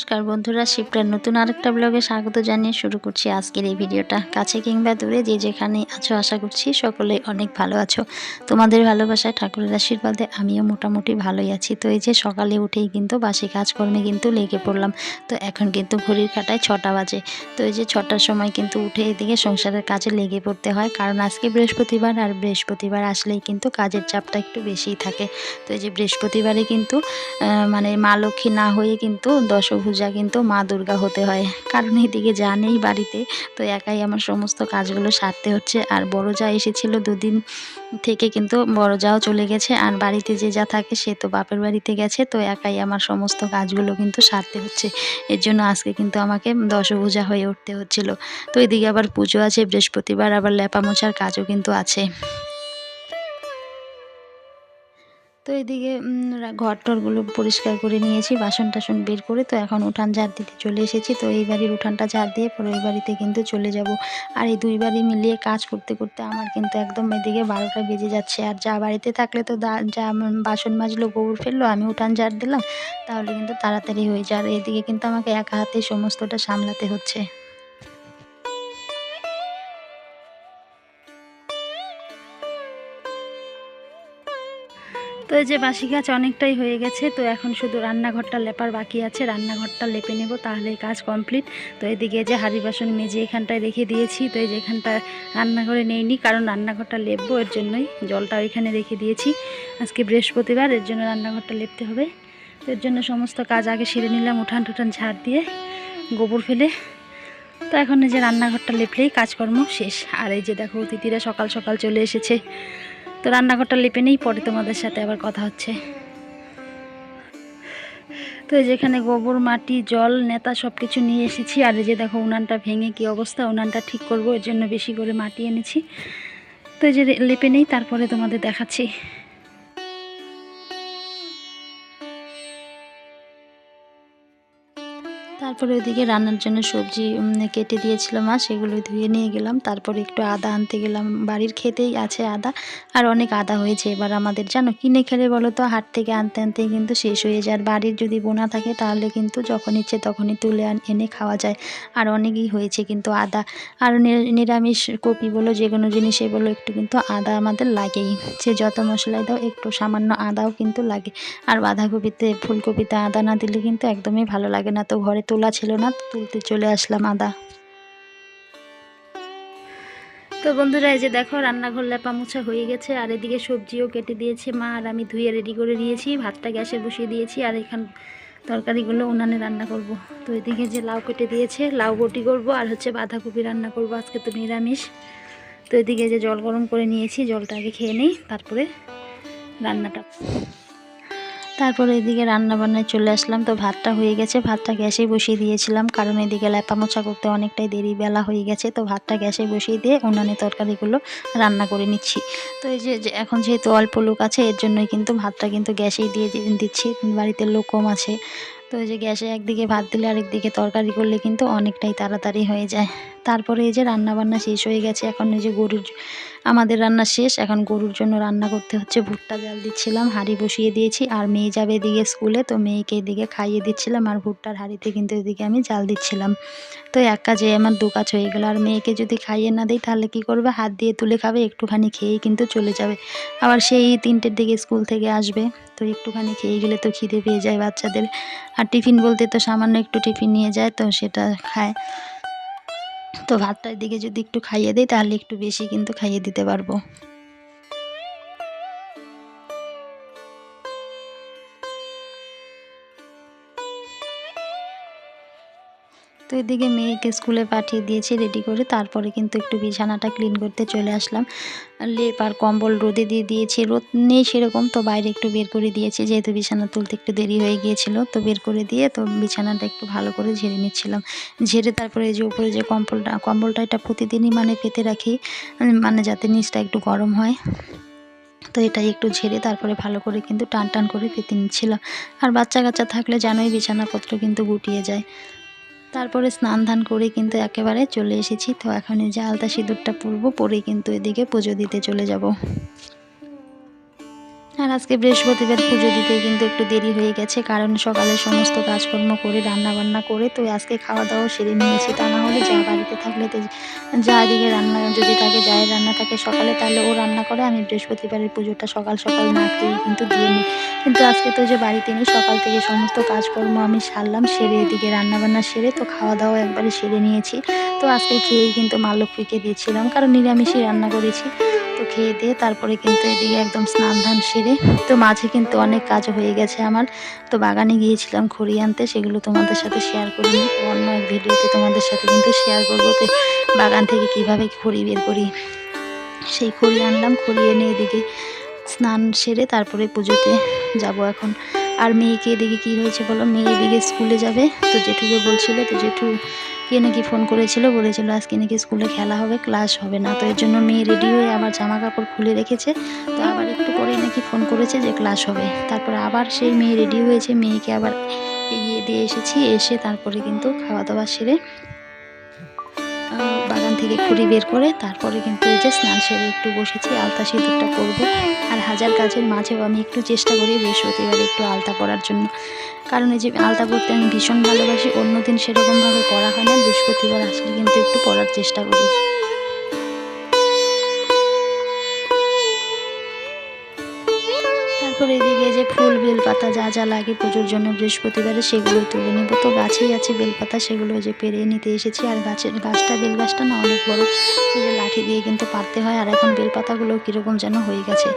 নমস্কার বন্ধুরা শিবটার নতুন আরেকটা ব্লগে স্বাগত জানিয়ে শুরু করছি আজকের এই ভিডিওটা। কাছে কিংবা দূরে যে যেখানে আছো, আশা করছি সকলে অনেক ভালো আছো। তোমাদের ভালোবাসায়, ঠাকুরের আশীর্বাদে আমিও মোটামুটি ভালোই আছি। তো এই যে সকালে উঠেই কিন্তু বাসি কাজকর্মে কিন্তু লেগে পড়লাম। তো এখন কিন্তু ঘড়ির কাটায় ছটা বাজে। তো এই যে ছটার সময় কিন্তু উঠে এদিকে সংসারের কাজে লেগে পড়তে হয়। কারণ আজকে বৃহস্পতিবার আর বৃহস্পতিবার আসলেই কিন্তু কাজের চাপটা একটু বেশিই থাকে। তো এই যে বৃহস্পতিবারে কিন্তু মানে মা লক্ষ্মী না হয়ে কিন্তু দশভূজা কিন্তু মা দুর্গা হতে হয়। কারণ এদিকে যা নেই বাড়িতে, তো একাই আমার সমস্ত কাজগুলো সারতে হচ্ছে। আর বড় যা এসেছিল দুদিন থেকে কিন্তু বড় যাও চলে গেছে। আর বাড়িতে যে যা থাকে সে তো বাপের বাড়িতে গেছে, তো একাই আমার সমস্ত কাজগুলো কিন্তু সারতে হচ্ছে। এর জন্য আজকে কিন্তু আমাকে দশভূজা হয়ে উঠতে হচ্ছিল। তো এদিকে আবার পুজো আছে, বৃহস্পতিবার আবার লেপা মোছার কাজও কিন্তু আছে। তো এদিকে ঘর টরগুলো পরিষ্কার করে নিয়েছি বাসন টাসন বের করে, তো এখন উঠান ঝাড় দিতে চলে এসেছি, তো এই বাড়ির উঠানটা ঝাড় দিয়ে পরে ওই বাড়িতে কিন্তু চলে যাব। আর এই দুই বাড়ি মিলিয়ে কাজ করতে করতে আমার কিন্তু একদম এদিকে বারোটা বেজে যাচ্ছে। আর যা বাড়িতে থাকলে তো যা বাসন মাজলো, গোবর ফেলল, আমি উঠান ঝাড় দিলাম, তাহলে কিন্তু তাড়াতাড়ি হয়ে যায়। আর এদিকে কিন্তু আমাকে একা হাতে সমস্তটা সামলাতে হচ্ছে। তো এই যে বাসি গাছ অনেকটাই হয়ে গেছে, তো এখন শুধু রান্নাঘরটা লেপার বাকি আছে, রান্নাঘরটা লেপে নেব, তাহলেই কাজ কমপ্লিট তো এদিকে যে হাড়ি বাসন মেজে এখানটায় রেখে দিয়েছি, তো এই যে এখানটা রান্নাঘরে নেইনি, কারণ রান্নাঘরটা লেপবো, এর জন্যই জলটা ওইখানে রেখে দিয়েছি। আজকে বৃহস্পতিবার, এর জন্য রান্নাঘরটা লেপতে হবে। তো এর জন্য সমস্ত কাজ আগে সেরে নিলাম, উঠান টুঠান ঝাড় দিয়ে, গোবর ফেলে। তো এখন এই যে রান্নাঘরটা লেপলেই কাজকর্ম শেষ। আর এই যে দেখো, অতিথিরা সকাল সকাল চলে এসেছে। তো রান্নাঘরটা লেপে নেই পরে তোমাদের সাথে আবার কথা হচ্ছে। তো যেখানে গোবর, মাটি, জল, নেতা সব কিছু নিয়ে এসেছি। আর এই যে দেখো উনানটা ভেঙে কি অবস্থা, উনানটা ঠিক করব, এর জন্য বেশি করে মাটি এনেছি। তো এই যে লেপে নেই তারপরে তোমাদের দেখাচ্ছি। তারপরে ওইদিকে রান্নার জন্য সবজি কেটে দিয়েছিল মা সেগুলো ধুয়ে নিয়ে গেলাম। তারপরে একটু আদা আনতে গেলাম। বাড়ির খেতেই আছে আদা। আর অনেক আদা হয়েছে এবার আমাদের। জানো, কিনে খেলে বলো তো, হাট থেকে আনতে আনতেই কিন্তু শেষ হয়ে যায়। আর বাড়ির যদি বোনা থাকে তাহলে কিন্তু যখন ইচ্ছে তখনই তুলে এনে খাওয়া যায়। আর অনেকই হয়েছে কিন্তু আদা। আর নিরামিষ কপি বলো, যে কোনো জিনিসে বলো, একটু কিন্তু আদা আমাদের লাগেই। সে যত মশলাই দাও, একটু সামান্য আদাও কিন্তু লাগে। আর বাঁধাকপিতে, ফুলকপিতে আদা না দিলে কিন্তু একদমই ভালো লাগে না। তো ঘরে তোলা ছিল না, তুলতে চলে আসলাম আদা। তো বন্ধুরা, এই যে দেখো, রান্নাঘর লেপা মোছা হয়ে গেছে, আর এদিকে সবজিও কেটে দিয়েছে মা, আর আমি ধুয়ে রেডি করে দিয়েছি ভাতটা গ্যাসে বসিয়ে দিয়েছি, আর এখান তরকারিগুলো উনানে রান্না করব। তো এদিকে যে লাউ কেটে দিয়েছে, লাউ বটি করব, আর হচ্ছে বাঁধাকপি রান্না করব, আজকে তো নিরামিষ। তো এদিকে যে জল গরম করে নিয়েছি, জলটা আগে খেয়ে নিই, তারপরে রান্নাটা। তারপরে এদিকে রান্না বান্নায় চলে আসলাম। তো ভাতটা হয়ে গেছে। ভাতটা গ্যাসে বসিয়ে দিয়েছিলাম। কারণ এদিকে মোছা করতে অনেকটাই দেরি বেলা হয়ে গেছে। তো ভাতটা গ্যাসে বসিয়ে দিয়ে উনানে তরকারিগুলো রান্না করে নিচ্ছি। তো এই যে এখন যেহেতু অল্প লোক আছে, এর জন্যই কিন্তু ভাতটা কিন্তু গ্যাসেই দিয়ে দিচ্ছি। বাড়িতে লোক কম আছে। তো এই যে গ্যাসে একদিকে ভাত দিলে আরেকদিকে তরকারি করলে কিন্তু অনেকটাই তাড়াতাড়ি হয়ে যায়। তারপরে এই যে রান্না বান্না শেষ হয়ে গেছে, এখন এই যে গরুর আমাদের রান্না শেষ, এখন গরুর জন্য রান্না করতে হচ্ছে ভুট্টা জাল দিচ্ছিলাম, হাঁড়ি বসিয়ে দিয়েছি, আর মেয়ে যাবে এদিকে স্কুলে, তো মেয়েকে এদিকে খাইয়ে দিচ্ছিলাম, আর ভুট্টার হাঁড়িতে কিন্তু এদিকে আমি জাল দিচ্ছিলাম। তো এক কাজে আমার দু কাজ হয়ে গেল, আর মেয়েকে যদি খাইয়ে না দিই তাহলে কি করবে? হাত দিয়ে তুলে খাবে, একটুখানি খেয়েই কিন্তু চলে যাবে। আবার সেই তিনটের দিকে স্কুল থেকে আসবে। তো একটুখানি খেয়ে গেলে তো খিদে পেয়ে যায় বাচ্চাদের। আর টিফিন বলতে তো সামান্য একটু টিফিন নিয়ে যায়, তো সেটা খায়। তো ভাতটার দিকে যদি একটু খাইয়ে দিই, তাহলে একটু বেশি কিন্তু খাইয়ে দিতে পারব। তো এদিকে মেয়েকে স্কুলে পাঠিয়ে দিয়েছি রেডি করে। তারপরে কিন্তু একটু বিছানাটা ক্লিন করতে চলে আসলাম। লেপ আর কম্বল রোদে দিয়ে দিয়েছি। রোদ নেই সেরকম, তো বাইরে একটু বের করে দিয়েছি। যেহেতু বিছানা তুলতে একটু দেরি হয়ে গিয়েছিল, তো বের করে দিয়ে তো বিছানাটা একটু ভালো করে ঝেড়ে নিচ্ছিলাম। ঝেড়ে তারপরে যে উপরে যে কম্বলটা কম্বলটা এটা প্রতিদিনই মানে পেতে রাখি মানে যাতে নিচটা একটু গরম হয়। তো এটাই একটু ঝেড়ে তারপরে ভালো করে কিন্তু টান টান করে পেতে নিচ্ছিলাম। আর বাচ্চা কাচ্চা থাকলে জানোই বিছানাপত্র কিন্তু গুটিয়ে যায়। তারপরে স্নান ধান করে কিন্তু একেবারে চলে এসেছি। তো এখন এই যে আলতা সিঁদুরটা পরবো পরে কিন্তু এদিকে পুজো দিতে চলে যাব। আর আজকে বৃহস্পতিবার পুজো দিতে কিন্তু একটু দেরি হয়ে গেছে, কারণ সকালে সমস্ত কাজকর্ম করে রান্না বান্না করে তো আজকে খাওয়া দাওয়া সেরে নিয়েছি। তা না হলে যা বাড়িতে থাকলে তো যা দিকে রান্না, যদি থাকে যাই রান্না থাকে সকালে, তাহলে ও রান্না করে, আমি বৃহস্পতিবারের পুজোটা সকাল সকাল না খেয়ে কিন্তু দিয়ে নিই। কিন্তু আজকে তো যে বাড়িতে নেই, সকাল থেকে সমস্ত কাজকর্ম আমি সারলাম, সেরে এদিকে রান্না বান্না সেরে তো খাওয়া দাওয়া একবারে সেরে নিয়েছি। তো আজকে খেয়েই কিন্তু মা লক্ষ্মীকে দিয়েছিলাম, কারণ নিরামিষই রান্না করেছি। তো খেয়ে দিয়ে তারপরে কিন্তু এদিকে একদম স্নান ধান সেরে, তো মাঝে কিন্তু অনেক কাজ হয়ে গেছে আমার। তো বাগানে গিয়েছিলাম খড়ি আনতে, সেগুলো তোমাদের সাথে শেয়ার করিনি অন্য এক ভিডিওতে তোমাদের সাথে কিন্তু শেয়ার করব তো বাগান থেকে কীভাবে খড়ি বের করি। সেই খড়ি আনলাম, খড়ি এনে এদিকে স্নান সেরে তারপরে পুজোতে যাব এখন। আর মেয়েকে এদিকে কী হয়েছে বলো? মেয়ে এদিকে স্কুলে যাবে, তো জেঠুকে বলছিল তো জেঠু কে নাকি ফোন করেছিল, বলেছিল আজকে নাকি স্কুলে খেলা হবে, ক্লাস হবে না। তো এর জন্য মেয়ে রেডি হয়ে আবার জামা কাপড় খুলে রেখেছে। তো আবার একটু পরেই নাকি ফোন করেছে যে ক্লাস হবে। তারপর আবার সেই মেয়ে রেডি হয়েছে, মেয়েকে আবার এগিয়ে দিয়ে এসেছি, এসে তারপরে কিন্তু খাওয়া দাওয়া সেরে থেকে খুঁড়ি বের করে তারপরে কিন্তু এই যে স্নান সেরে একটু বসেছি, আলতা সিঁদুরটা করব আর হাজার কাজের মাঝেও আমি একটু চেষ্টা করি বৃহস্পতিবার একটু আলতা করার জন্য। কারণ এই যে আলতা পড়তে আমি ভীষণ ভালোবাসি, অন্যদিন সেরকমভাবে পড়া হয় না, বৃহস্পতিবার আসলে কিন্তু একটু পড়ার চেষ্টা করি। তারপরে এদিকে যে ফুল, বেলপাতা যা যা লাগে পুজোর জন্য বৃহস্পতিবারে সেগুলোই তুলে নেব। তো গাছেই আছে বেলপাতা, সেগুলো যে পেরে নিতে এসেছি। আর গাছের গাছটা বেল গাছটা না অনেক বড় যে লাঠি দিয়ে কিন্তু পারতে হয়। আর এখন বেলপাতাগুলো কীরকম যেন হয়ে গেছে।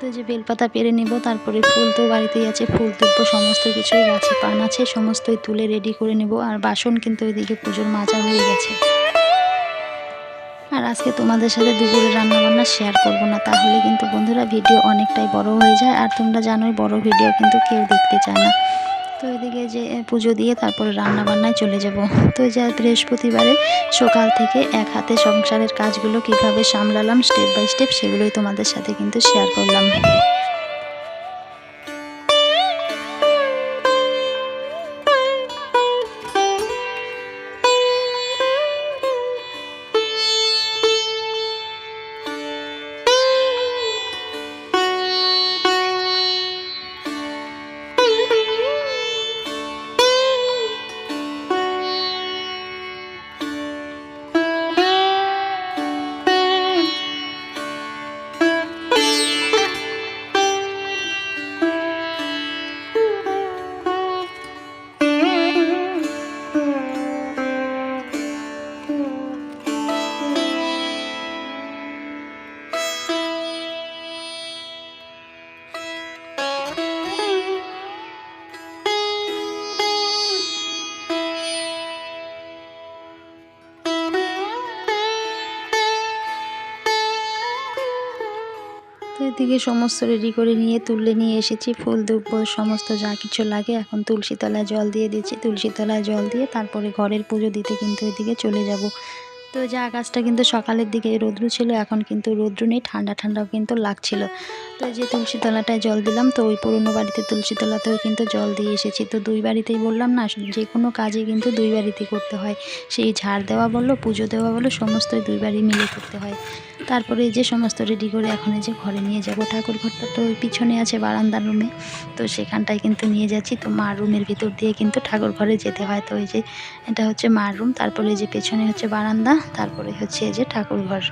তো যে বেলপাতা পেরে নেব, তারপরে ফুল তো বাড়িতেই আছে, ফুল তুলবো, সমস্ত কিছুই গাছে পান আছে, সমস্তই তুলে রেডি করে নেব। আর বাসন কিন্তু ওইদিকে পুজোর মাজা হয়ে গেছে। আর আজকে তোমাদের সাথে দুপুরে রান্নাবান্না শেয়ার করব না। তাহলে কিন্তু বন্ধুরা ভিডিও অনেকটাই বড় হয়ে যায়, আর তোমরা জানোই বড় ভিডিও কিন্তু কেউ দেখতে চায় না। তো এদিকে যে পুজো দিয়ে তারপরে রান্না বান্নায় চলে যাব। তো যে বৃহস্পতিবারে সকাল থেকে এক হাতে সংসারের কাজগুলো কীভাবে সামলালাম স্টেপ বাই স্টেপ সেগুলোই তোমাদের সাথে কিন্তু শেয়ার করলাম। তো এদিকে সমস্ত রেডি করে নিয়ে, তুলে নিয়ে এসেছি, ফুল, দুব্ব, সমস্ত যা কিছু লাগে। এখন তুলসী তলায় জল দিয়ে দিচ্ছি, তুলসী তলায় জল দিয়ে তারপরে ঘরের পুজো দিতে কিন্তু এদিকে চলে যাব। তো যা আকাশটা কিন্তু সকালের দিকে রৌদ্র ছিল, এখন কিন্তু রৌদ্র নেই, ঠান্ডা ঠান্ডাও কিন্তু লাগছিল। তো যে তুলসী তলাটায় জল দিলাম, তো ওই পুরনো বাড়িতে তুলসী তলাতেও কিন্তু জল দিয়ে এসেছি। তো দুই বাড়িতেই বললাম না যে কোনো কাজে কিন্তু দুই বাড়িতেই করতে হয়। সেই ঝাড় দেওয়া বলল পুজো দেওয়া বলো, সমস্তই দুই বাড়ি মিলে করতে হয়। তারপরে যে সমস্ত রেডি করে এখন এই যে ঘরে নিয়ে যাব। ঠাকুর ঘরটা তো ওই পিছনে আছে বারান্দার রুমে তো সেখানটায় কিন্তু নিয়ে যাচ্ছি। তো মার রুমের ভিতর দিয়ে কিন্তু ঠাকুর ঘরে যেতে হয়। তো ওই যে এটা হচ্ছে মার রুম তারপরে যে পেছনে হচ্ছে বারান্দা। তারপরে হচ্ছে এই যে ঠাকুর ঘর।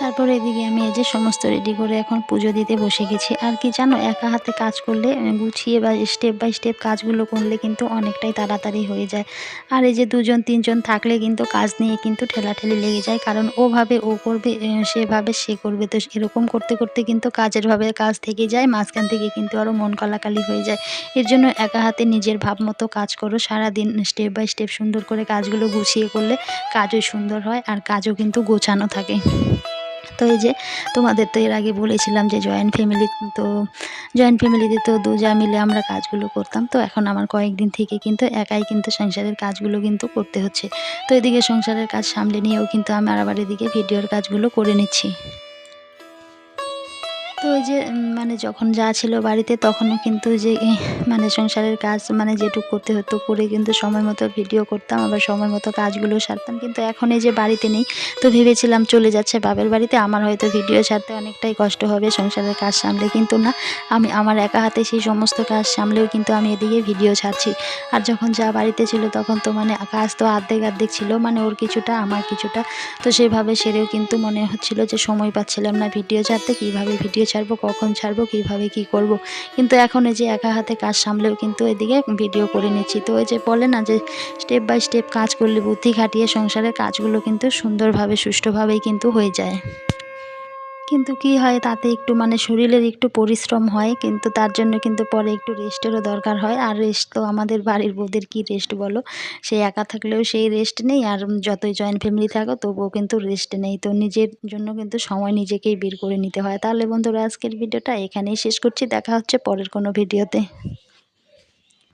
তারপরে এদিকে আমি এই যে সমস্ত রেডি করে এখন পুজো দিতে বসে গেছি। আর কি জানো, একা হাতে কাজ করলে গুছিয়ে বা স্টেপ বাই স্টেপ কাজগুলো করলে কিন্তু অনেকটাই তাড়াতাড়ি হয়ে যায়। আর এই যে দুজন, তিনজন থাকলে কিন্তু কাজ নিয়ে কিন্তু ঠেলাঠেলি লেগে যায়, কারণ ওভাবে ও করবে সেভাবে সে করবে। তো এরকম করতে করতে কিন্তু কাজের ভাবে কাজ থেকে যায়, মাঝখান থেকে কিন্তু আরও মন কলাকালি হয়ে যায়। এর জন্য একা হাতে নিজের ভাব মতো কাজ করো। সারাদিন স্টেপ বাই স্টেপ সুন্দর করে কাজগুলো গুছিয়ে করলে কাজও সুন্দর হয়, আর কাজও কিন্তু গোছানো থাকে। তো এই যে তোমাদের তো এর আগে বলেছিলাম যে জয়েন্ট ফ্যামিলি তো জয়েন্ট ফ্যামিলিতে তো দু যা মিলে আমরা কাজগুলো করতাম। তো এখন আমার কয়েকদিন থেকে কিন্তু একাই কিন্তু সংসারের কাজগুলো কিন্তু করতে হচ্ছে। তো এদিকে সংসারের কাজ সামলে নিয়েও কিন্তু আমি আবার এদিকে ভিডিওর কাজগুলো করে নিচ্ছি। তো ওই যে মানে যখন যা ছিল বাড়িতে তখনও কিন্তু যে মানে সংসারের কাজ মানে যেটুকু করতে হতো করে কিন্তু সময় মতো ভিডিও করতাম, আবার সময় মতো কাজগুলো সারতাম। কিন্তু এখন এই যে বাড়িতে নেই, তো ভেবেছিলাম চলে যাচ্ছে বাপের বাড়িতে। আমার হয়তো ভিডিও ছাড়তে অনেকটাই কষ্ট হবে, সংসারের কাজ সামলে কিন্তু না। আমি, আমার একা হাতে সেই সমস্ত কাজ সামলেও কিন্তু আমি এদিকে ভিডিও ছাড়ছি। আর যখন যা বাড়িতে ছিল তখন তো মানে কাজ তো আর্ধেক আর্ধেক ছিল মানে ওর কিছুটা, আমার কিছুটা। তো সেভাবে সেরেও কিন্তু মনে হচ্ছিল যে সময় পাচ্ছিলাম না ভিডিও ছাড়তে, কীভাবে ভিডিও ছাড়বো, কখন ছাড়বো, কীভাবে কি করব। কিন্তু এখন এই যে একা হাতে কাজ সামলেও কিন্তু এদিকে ভিডিও করে নিচ্ছি তো ওই যে বলে না যে স্টেপ বাই স্টেপ কাজ করলে বুদ্ধি খাটিয়ে সংসারের কাজগুলো কিন্তু সুন্দরভাবে, সুষ্ঠুভাবেই কিন্তু হয়ে যায় কিন্তু কি হয়, তাতে একটু মানে শরীরের একটু পরিশ্রম হয়, কিন্তু তার জন্য কিন্তু পরে একটু রেস্টেরও দরকার হয়। আর রেস্ট তো আমাদের বাড়ির বউদের কি রেস্ট বলো? সে একা থাকলেও সেই রেস্ট নেই, আর যতই জয়েন্ট ফ্যামিলি থাকো, তবুও কিন্তু রেস্ট নেই। তো নিজের জন্য কিন্তু সময় নিজেকেই বের করে নিতে হয়। তাহলে বন্ধুরা, আজকের ভিডিওটা এখানেই শেষ করছি। দেখা হচ্ছে পরের কোনো ভিডিওতে।